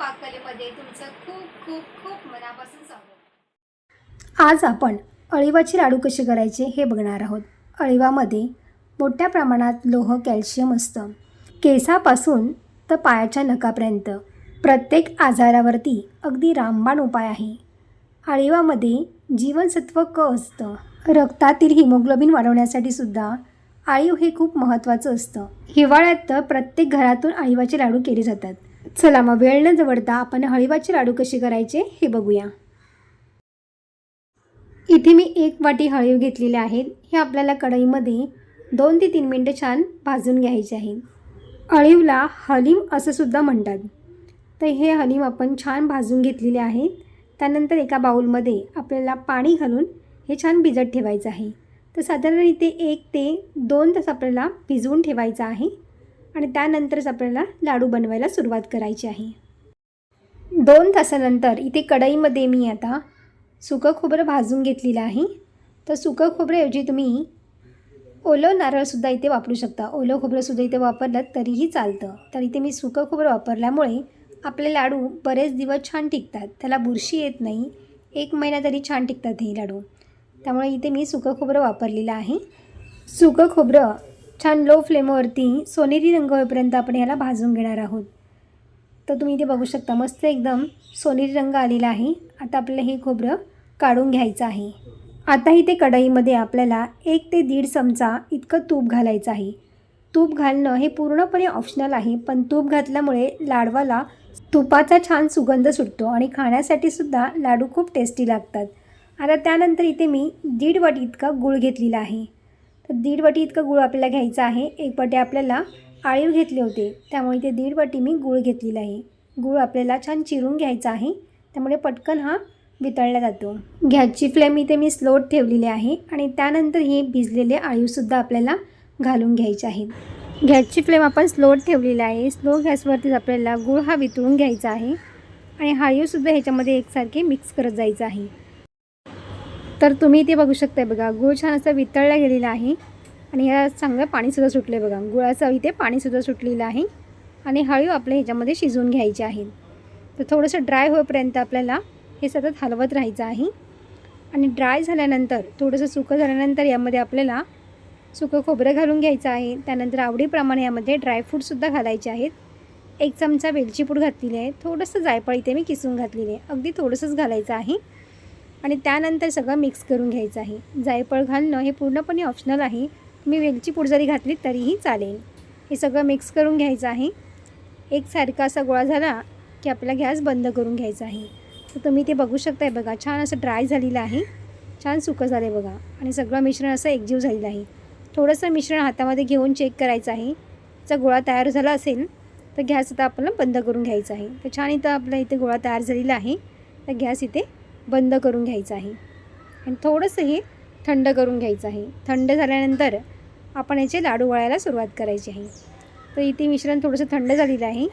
पाककलेमध्ये तुमचं खूप खूप खूप मनापासून स्वागत. आज आपण अळीवाचे लाडू कसे करायचे हे बघणार आहोत. अळीवामध्ये मोठ्या प्रमाणात लोह कॅल्शियम असतं. केसापासून तर पायाच्या नकापर्यंत प्रत्येक आजारावरती अगदी रामबाण उपाय आहे. अळीवामध्ये जीवनसत्व क असतं. रक्तातील हिमोग्लोबिन वाढवण्यासाठी सुद्धा आळीव हे खूप महत्त्वाचं असतं. हिवाळ्यात तर प्रत्येक घरातून अळीवाचे लाडू केले जातात. चला मग वेळ न जवळता आपण हळीवाचे लाडू कसे करायचे हे बघूया. इथे मी एक वाटी हळीव घेतलेले आहेत हे आपल्याला कढईमध्ये दोन ते तीन मिनटं छान भाजून घ्यायचे आहेत अळीवला हलीम असं सुद्धा म्हणतात. तर हे हलीम आपण छान भाजून घेतलेले आहेत त्यानंतर एका बाऊलमध्ये आपल्याला पाणी घालून हे छान भिजत ठेवायचं आहे. तर साधारण इथे एक ते दोन तास आपल्याला भिजवून ठेवायचं आहे. आणि त्यानंतरच आपल्याला लाडू बनवायला सुरुवात करायची आहे. दोन तासानंतर इथे कढईमध्ये मी आता सुकं खोबरं भाजून घेतलेलं आहे. तर सुकं खोबऱ्याऐवजी तुम्ही ओलं नारळसुद्धा इथे वापरू शकता. ओलं खोबरंसुद्धा इथे वापरलं तरीही चालतं. तर इथे मी सुकं खोबरं वापरल्यामुळे आपले लाडू बरेच दिवस छान टिकतात. त्याला बुरशी येत नाही. एक महिना तरी छान टिकतात हे लाडू. त्यामुळे इथे मी सुकं खोबरं वापरलेलं आहे. सुकं खोबरं छान लो फ्लेमवरती सोनेरी रंग होईपर्यंत आपण याला भाजून घेणार आहोत. तर तुम्ही इथे बघू शकता मस्त एकदम सोनेरी रंग आलेला आहे. आता आपल्याला हे खोबरं काढून घ्यायचं आहे. आता इथे कढईमध्ये आपल्याला एक ते दीड चमचा इतकं तूप घालायचं आहे. तूप घालणं हे पूर्णपणे ऑप्शनल आहे पण तूप घातल्यामुळे लाडवाला तुपाचा छान सुगंध सुटतो आणि खाण्यासाठी सुद्धा लाडू खूप टेस्टी लागतात. आता त्यानंतर इथे मी दीड वाटी इतका गूळ घेतलेला आहे. तर दीड वाटी इतका गूळ आपल्याला घ्यायचा आहे. एक वाटी आपल्याला आळीव घेतले होते. त्यामुळे ते दीड वाटी मी गूळ घेतलेला आहे. गूळ आपल्याला छान चिरून घ्यायचा आहे. त्यामुळे पटकन हा वितळला जातो. गॅसची फ्लेम इथे मी स्लोट ठेवलेली आहे आणि त्यानंतर हे भिजलेले आळीवसुद्धा आपल्याला घालून घ्यायचे आहेत. गॅसची फ्लेम आपण स्लोट ठेवलेली आहे. स्लो गॅसवरतीच आपल्याला गूळ हा वितळून घ्यायचा आहे आणि हाळीवसुद्धा ह्याच्यामध्ये एकसारखे मिक्स करत जायचं आहे. तर तुम्ही इथे बघू शकताय बघा. गूळ छान असं वितळला गेलेला आहे. आणि ह्या चांगलं पाणीसुद्धा सुटलं आहे बघा. गुळाचं इथे पाणीसुद्धा सुटलेलं आहे. आणि हळू आपल्या ह्याच्यामध्ये शिजवून घ्यायचे आहे तर थोडंसं ड्राय होईपर्यंत आपल्याला हे सतत हलवत राहायचं आहे. आणि ड्राय झाल्यानंतर थोडंसं सुकं झाल्यानंतर यामध्ये आपल्याला सुकं खोबरं घालून घ्यायचं आहे. त्यानंतर आवडीप्रमाणे यामध्ये ड्रायफ्रूटसुद्धा घालायचे आहेत. एक चमचा वेलची पूड घातलेली आहे. थोडंसं जायफळ इथे मी किसून घातलेली आहे. अगदी थोडंसंच घालायचं आहे. आणि त्यानंतर सगळं मिक्स करून घ्यायचं आहे. जायफळ घालणं हे पूर्णपणे ऑप्शनल आहे. तुम्ही वेलची पूड जरी घातली तरीही चालेल. हे सगळं मिक्स करून घ्यायचं आहे. एकसारखा असा गोळा झाला की आपला गॅस बंद करून घ्यायचा आहे. तर तुम्ही ते बघू शकताय बघा छान असं ड्राय झालेलं आहे. छान सुकं झालं आहे बघा. आणि सगळं मिश्रण असं एकजीव झालेलं आहे. थोडंसं मिश्रण हातामध्ये घेऊन चेक करायचं आहे. जर गोळा तयार झाला असेल तर गॅस आता आपल्याला बंद करून घ्यायचा आहे. तर छान इथं आपला इथे गोळा तयार झालेला आहे. तर गॅस इथे बंद करून घ्यायचं आहे. आणि थोडंसं हे थंड करून घ्यायचं आहे. थंड झाल्यानंतर आपण याचे लाडू वळायला सुरुवात करायची आहे. तर इथे मिश्रण थोडंसं थंड झालेलं आहे.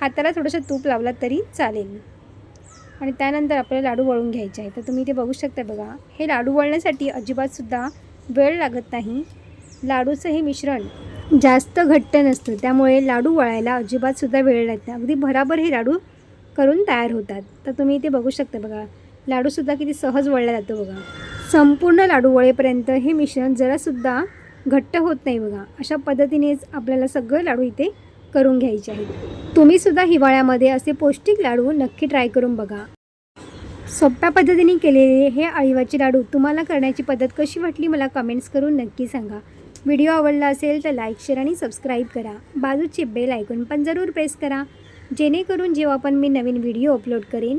हाताला थोडंसं तूप लावलं तरी चालेल. आणि त्यानंतर आपल्याला लाडू वळून घ्यायचे आहे. तर तुम्ही ते बघू शकता बघा हे लाडू वळण्यासाठी अजिबातसुद्धा वेळ लागत नाही. लाडूचं हे मिश्रण जास्त घट्ट नसतं. त्यामुळे लाडू वळायला अजिबातसुद्धा वेळ लागत नाही. अगदी भराभर हे लाडू करून तयार होतात. तर तुम्ही इथे बघू शकता बघा लाडूसुद्धा किती सहज वळला जातो बघा. संपूर्ण लाडू वळेपर्यंत हे मिश्रण जरासुद्धा घट्ट होत नाही बघा. अशा पद्धतीनेच आपल्याला सगळं लाडू इथे करून घ्यायचे आहेत. तुम्हीसुद्धा हिवाळ्यामध्ये असे पौष्टिक लाडू नक्की ट्राय करून बघा. सोप्या पद्धतीने केलेले हे अळीवाचे लाडू तुम्हाला करण्याची पद्धत कशी वाटली मला कमेंट्स करून नक्की सांगा. व्हिडिओ आवडला असेल तर लाईक शेअर आणि सबस्क्राईब करा. बाजूचे बेल ऐकून पण जरूर प्रेस करा. जेणेकरून जेव्हा पण मी नवीन व्हिडिओ अपलोड करेन